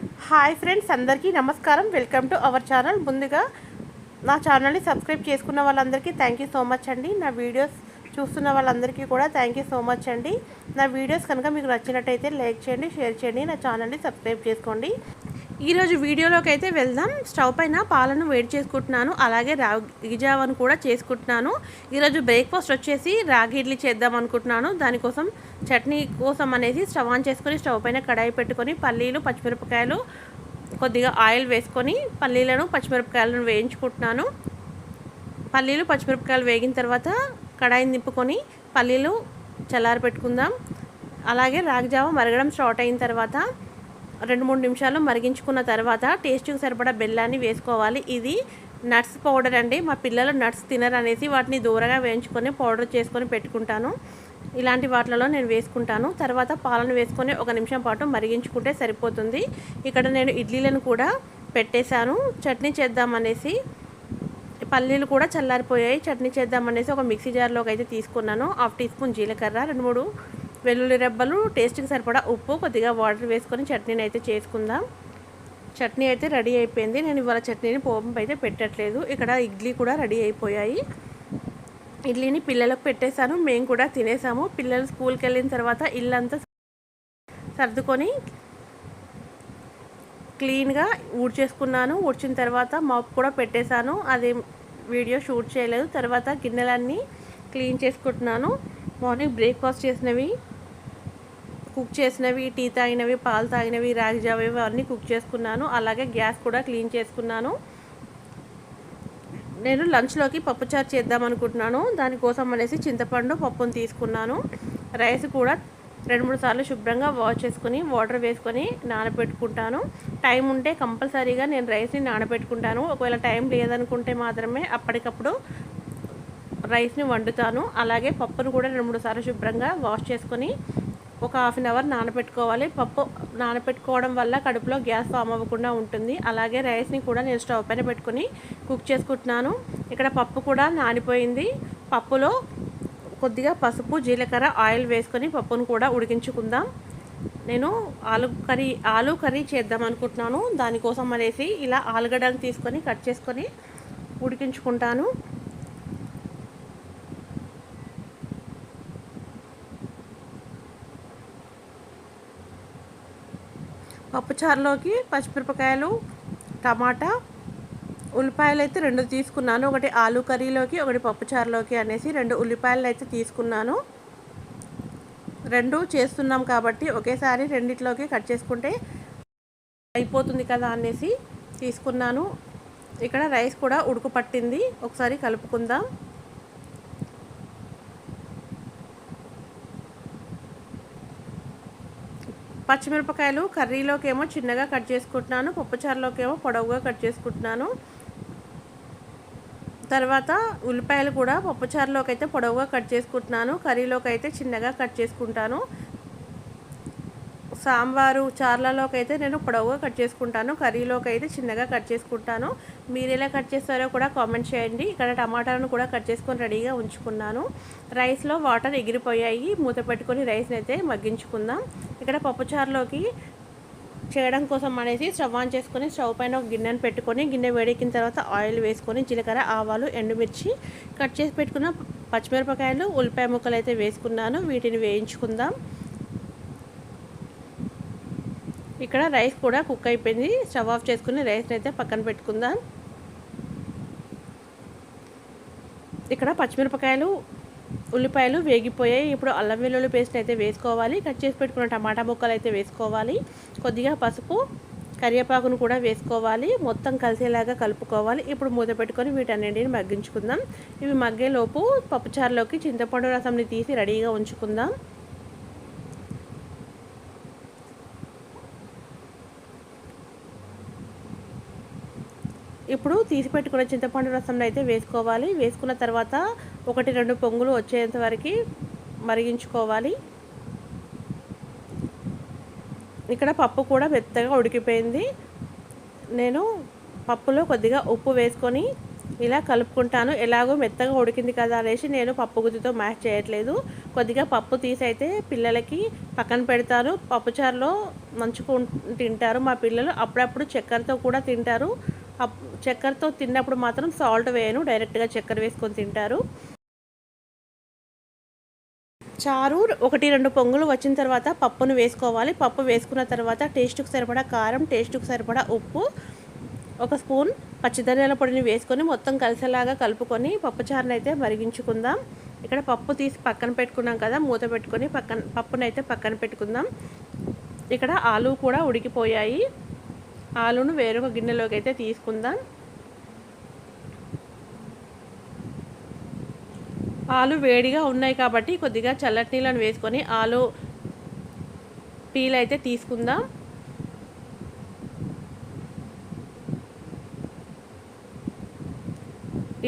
Hi friends అందరికీ నమస్కారం. Welcome to our channel. ముందుగా నా ఛానల్ని సబ్స్క్రైబ్ చేసుకున్న వాళ్ళందరికీ థ్యాంక్ యూ సో మచ్ అండి. నా వీడియోస్ చూస్తున్న వాళ్ళందరికీ కూడా థ్యాంక్ యూ సో మచ్ అండి. నా వీడియోస్ కనుక మీకు నచ్చినట్టయితే లైక్ చేయండి షేర్ చేయండి నా ఛానల్ని సబ్స్క్రైబ్ చేసుకోండి. ఈరోజు వీడియోలోకి అయితే వెళ్దాం. స్టవ్ పైన పాలను వేడి చేసుకుంటున్నాను. అలాగే రాగి జావను కూడా చేసుకుంటున్నాను. ఈరోజు బ్రేక్ఫాస్ట్ వచ్చేసి రాగి ఇడ్లీ చేద్దాం అనుకుంటున్నాను. దానికోసం చట్నీ కోసం అనేసి స్టవ్ ఆన్ చేసుకొని స్టవ్ పైన కడాయి పెట్టుకొని పల్లీలు పచ్చిమిరపకాయలు కొద్దిగా ఆయిల్ వేసుకొని పల్లీలను పచ్చిమిరపకాయలను వేయించుకుంటున్నాను. పల్లీలు పచ్చిమిరపకాయలు వేగిన తర్వాత కడాయిని నింపుకొని పల్లీలు చల్లారి పెట్టుకుందాం అలాగే రాగి జావ మరగడం స్టార్ట్ అయిన తర్వాత రెండు మూడు నిమిషాలు మరిగించుకున్న తర్వాత టేస్ట్కి సరిపడా బెల్లాన్ని వేసుకోవాలి. ఇది నట్స్ పౌడర్ అండి. మా పిల్లలు నట్స్ తినరు అనేసి వాటిని దూరంగా వేయించుకొని పౌడర్ చేసుకొని పెట్టుకుంటాను. ఇలాంటి వాటిలలో నేను వేసుకుంటాను. తర్వాత పాలను వేసుకొని ఒక నిమిషం పాటు మరిగించుకుంటే సరిపోతుంది. ఇక్కడ నేను ఇడ్లీలను కూడా పెట్టేశాను. చట్నీ చేద్దామనేసి పల్లీలు కూడా చల్లారిపోయాయి. చట్నీ చేద్దామనేసి ఒక మిక్సీ జార్లోకి అయితే తీసుకున్నాను. హాఫ్ టీ స్పూన్ జీలకర్ర రెండు మూడు వెల్లుల్లి రెబ్బలు టేస్ట్కి సరిపడా ఉప్పు కొద్దిగా వాటర్ వేసుకొని చట్నీని అయితే చేసుకుందాం. చట్నీ అయితే రెడీ అయిపోయింది. నేను ఇవాళ చట్నీని పోపంపు అయితే పెట్టట్లేదు. ఇక్కడ ఇడ్లీ కూడా రెడీ అయిపోయాయి. ఇడ్లీని పిల్లలకు పెట్టేశాను. మేము కూడా తినేసాము. పిల్లలు స్కూల్కి వెళ్ళిన తర్వాత ఇల్లంతా సర్దుకొని క్లీన్గా ఊడ్చేసుకున్నాను. ఊడ్చిన తర్వాత మాప్ కూడా పెట్టేశాను. అది వీడియో షూట్ చేయలేదు. తర్వాత గిన్నెలన్నీ క్లీన్ చేసుకుంటున్నాను. మార్నింగ్ బ్రేక్ఫాస్ట్ చేసినవి కుక్ చేసినవి టీ తాగినవి పాలు తాగినవి రాగి జావ అన్నీ కుక్ చేసుకున్నాను. అలాగే గ్యాస్ కూడా క్లీన్ చేసుకున్నాను. నేను లంచ్లోకి పప్పుచారు చేద్దాం అనుకుంటున్నాను. దానికోసం అనేసి చింతపండు పప్పును తీసుకున్నాను. రైస్ కూడా రెండు మూడు సార్లు శుభ్రంగా వాష్ చేసుకుని వాటర్ వేసుకొని నానబెట్టుకుంటాను. టైం ఉంటే కంపల్సరీగా నేను రైస్ని నానబెట్టుకుంటాను. ఒకవేళ టైం లేదనుకుంటే మాత్రమే అప్పటికప్పుడు రైస్ని వండుతాను. అలాగే పప్పును కూడా రెండు మూడు సార్లు శుభ్రంగా వాష్ చేసుకొని ఒక హాఫ్ అన్ అవర్ నానబెట్టుకోవాలి. పప్పు నానబెట్టుకోవడం వల్ల కడుపులో గ్యాస్ ఫామ్ అవ్వకుండా ఉంటుంది. అలాగే రైస్ని కూడా నేను స్టవ్ పైన పెట్టుకుని కుక్ చేసుకుంటున్నాను. ఇక్కడ పప్పు కూడా నానిపోయింది. పప్పులో కొద్దిగా పసుపు జీలకర్ర ఆయిల్ వేసుకొని పప్పును కూడా ఉడికించుకుందాం. నేను ఆలు కర్రీ ఆలు కర్రీ చేద్దాం అనుకుంటున్నాను. దానికోసం అనేసి ఇలా ఆలుగడ్డలు తీసుకొని కట్ చేసుకొని ఉడికించుకుంటాను. పప్పుచారులోకి పచ్చిమిరపకాయలు టమాటా ఉల్లిపాయలు అయితే రెండు తీసుకున్నాను. ఒకటి ఆలు కర్రీలోకి ఒకటి పప్పుచారులోకి అనేసి రెండు ఉల్లిపాయలు అయితే తీసుకున్నాను. రెండు చేస్తున్నాం కాబట్టి ఒకేసారి రెండిట్లోకి కట్ చేసుకుంటే అయిపోతుంది కదా అనేసి తీసుకున్నాను. ఇక్కడ రైస్ కూడా ఉడుకు పట్టింది. ఒకసారి కలుపుకుందాం. పచ్చిమిరపకాయలు కర్రీలోకేమో చిన్నగా కట్ చేసుకుంటున్నాను పప్పుచారులోకి ఏమో పొడవుగా కట్ చేసుకుంటున్నాను. తర్వాత ఉల్లిపాయలు కూడా పప్పుచారులోకి అయితే పొడవుగా కట్ చేసుకుంటున్నాను కర్రీలోకి అయితే చిన్నగా కట్ చేసుకుంటాను. సాంబారు చార్లలోకి అయితే నేను పొడవుగా కట్ చేసుకుంటాను కర్రీలోకి అయితే చిన్నగా కట్ చేసుకుంటాను. మీరు ఎలా కట్ చేస్తారో కూడా కామెంట్ చేయండి. ఇక్కడ టమాటాలను కూడా కట్ చేసుకొని రెడీగా ఉంచుకున్నాను. రైస్లో వాటర్ ఎగిరిపోయాయి. మూత పెట్టుకొని రైస్ని అయితే మగ్గించుకుందాం. ఇక్కడ పప్పుచారులోకి చేయడం కోసం అనేసి స్టవ్ ఆన్ చేసుకొని స్టవ్ పైన ఒక గిన్నెను పెట్టుకొని గిన్నె వేడెక్కిన తర్వాత ఆయిల్ వేసుకొని జీలకర్ర ఆవాలు ఎండుమిర్చి కట్ చేసి పెట్టుకున్న పచ్చిమిరపకాయలు ఉల్లిపాయ ముక్కలు అయితే వేసుకున్నాను. వీటిని వేయించుకుందాం. ఇక్కడ రైస్ కూడా కుక్ అయిపోయింది. స్టవ్ ఆఫ్ చేసుకుని రైస్ని అయితే పక్కన పెట్టుకుందాం. ఇక్కడ పచ్చిమిరపకాయలు ఉల్లిపాయలు వేగిపోయాయి. ఇప్పుడు అల్లం వెల్లుల్లి పేస్ట్ అయితే వేసుకోవాలి. కట్ చేసి పెట్టుకున్న టమాటా ముక్కలు అయితే వేసుకోవాలి. కొద్దిగా పసుపు కరివేపాకును కూడా వేసుకోవాలి. మొత్తం కలిసేలాగా కలుపుకోవాలి. ఇప్పుడు మూత పెట్టుకొని వీటన్నింటిని మగ్గించుకుందాం. ఇవి మగ్గేలోపు పప్పుచారులోకి చింతపండు రసంని తీసి రెడీగా ఉంచుకుందాం. ఇప్పుడు తీసి పెట్టుకున్న చింతపండు రసంలో అయితే వేసుకోవాలి. వేసుకున్న తర్వాత ఒకటి రెండు పొంగులు వచ్చేంత వరకు మరిగించుకోవాలి. ఇక్కడ పప్పు కూడా మెత్తగా ఉడికిపోయింది. నేను పప్పులో కొద్దిగా ఉప్పు వేసుకొని ఇలా కలుపుకుంటాను. ఎలాగో మెత్తగా ఉడికింది కదా అనేసి నేను పప్పు గుజ్జుతో మ్యాచ్ చేయట్లేదు. కొద్దిగా పప్పు తీసి అయితే పిల్లలకి పక్కన పెడతాను. పప్పుచారులో మంచుకు తింటారు మా పిల్లలు. అప్పుడప్పుడు చక్కెరతో కూడా తింటారు. చక్కెరతో తిన్నప్పుడు మాత్రం సాల్ట్ వేయను డైరెక్ట్గా చక్కెర వేసుకొని తింటారు. చారు ఒకటి రెండు పొంగులు వచ్చిన తర్వాత పప్పును వేసుకోవాలి. పప్పు వేసుకున్న తర్వాత టేస్ట్కి సరిపడా కారం టేస్ట్కి సరిపడా ఉప్పు ఒక స్పూన్ పచ్చిధనియాల పొడిని వేసుకొని మొత్తం కలిసేలాగా కలుపుకొని పప్పుచారుని అయితే మరిగించుకుందాం. ఇక్కడ పప్పు తీసి పక్కన పెట్టుకున్నాం కదా మూత పెట్టుకొని పక్కన పప్పునైతే పక్కన పెట్టుకుందాం. ఇక్కడ ఆలు కూడా ఉడికిపోయాయి. ఆలును వేరొక గిన్నెలోకి అయితే తీసుకుందాం. ఆలు వేడిగా ఉన్నాయి కాబట్టి కొద్దిగా చల్లటి నీళ్ళని వేసుకొని ఆలు పీల్ అయితే తీసుకుందాం.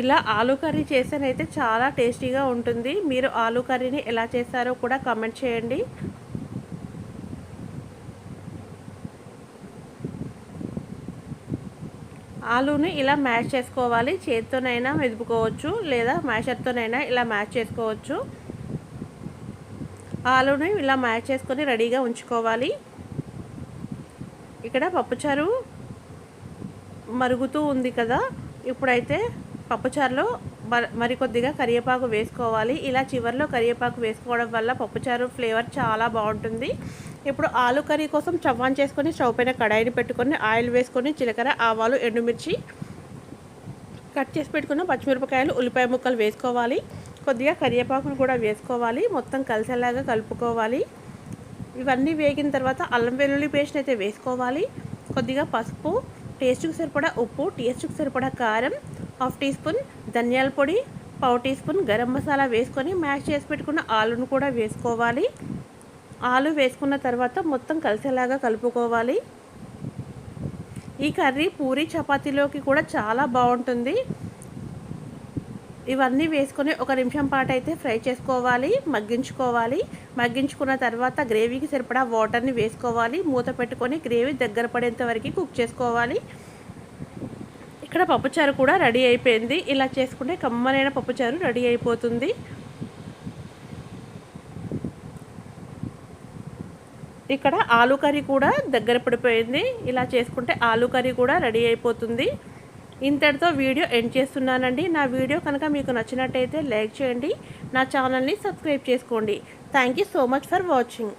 ఇలా ఆలు కర్రీ చేసానైతే చాలా టేస్టీగా ఉంటుంది. మీరు ఆలు కర్రీని ఎలా చేస్తారో కూడా కమెంట్ చేయండి. ఆలూని ఇలా మ్యాష్ చేసుకోవాలి. చేతితోనైనా మెదుపుకోవచ్చు లేదా మ్యాషర్తోనైనా ఇలా మ్యాష్ చేసుకోవచ్చు. ఆలూని ఇలా మ్యాష్ చేసుకొని రెడీగా ఉంచుకోవాలి. ఇక్కడ పప్పుచారు మరుగుతూ ఉంది కదా. ఇప్పుడైతే పప్పుచారులో మరికొద్దిగా కరివేపాకు వేసుకోవాలి. ఇలా చివరిలో కరివేపాకు వేసుకోవడం వల్ల పప్పుచారు ఫ్లేవర్ చాలా బాగుంటుంది. ఇప్పుడు ఆలు కర్రీ కోసం చవ్వాన్ చేసుకొని స్టవ్ పైన కడాయిని పెట్టుకొని ఆయిల్ వేసుకొని జీలకర్ర ఆవాలు ఎండుమిర్చి కట్ చేసి పెట్టుకున్న పచ్చిమిరపకాయలు ఉల్లిపాయ ముక్కలు వేసుకోవాలి. కొద్దిగా కరివేపాకును కూడా వేసుకోవాలి. మొత్తం కలిసేలాగా కలుపుకోవాలి. ఇవన్నీ వేగిన తర్వాత అల్లం వెల్లుల్లి పేస్ట్ అయితే వేసుకోవాలి. కొద్దిగా పసుపు టేస్ట్కి సరిపడా ఉప్పు టేస్ట్కి సరిపడా కారం హాఫ్ టీ స్పూన్ ధనియాల పొడి పావు టీ స్పూన్ గరం మసాలా వేసుకొని మ్యాష్ చేసి పెట్టుకున్న ఆలును కూడా వేసుకోవాలి. ఆలు వేసుకున్న తర్వాత మొత్తం కలిసేలాగా కలుపుకోవాలి. ఈ కర్రీ పూరి చపాతీలోకి కూడా చాలా బాగుంటుంది. ఇవన్నీ వేసుకొని ఒక నిమిషం పాటు అయితే ఫ్రై చేసుకోవాలి మగ్గించుకోవాలి. మగ్గించుకున్న తర్వాత గ్రేవీకి సరిపడా వాటర్ని వేసుకోవాలి. మూత పెట్టుకొని గ్రేవీ దగ్గర పడేంత వరకు కుక్ చేసుకోవాలి. ఇక్కడ పప్పుచారు కూడా రెడీ అయిపోయింది. ఇలా చేసుకుంటే కమ్మనైన పప్పుచారు రెడీ అయిపోతుంది. ఇక్కడ ఆలు కర్రీ కూడా దగ్గర పడిపోయింది. ఇలా చేసుకుంటే ఆలు కర్రీ కూడా రెడీ అయిపోతుంది. ఇంతటితో వీడియో ఎండ్ చేస్తున్నానండి. నా వీడియో కనుక మీకు నచ్చినట్టయితే లైక్ చేయండి. నా ఛానల్ని సబ్స్క్రైబ్ చేసుకోండి. Thank so much for watching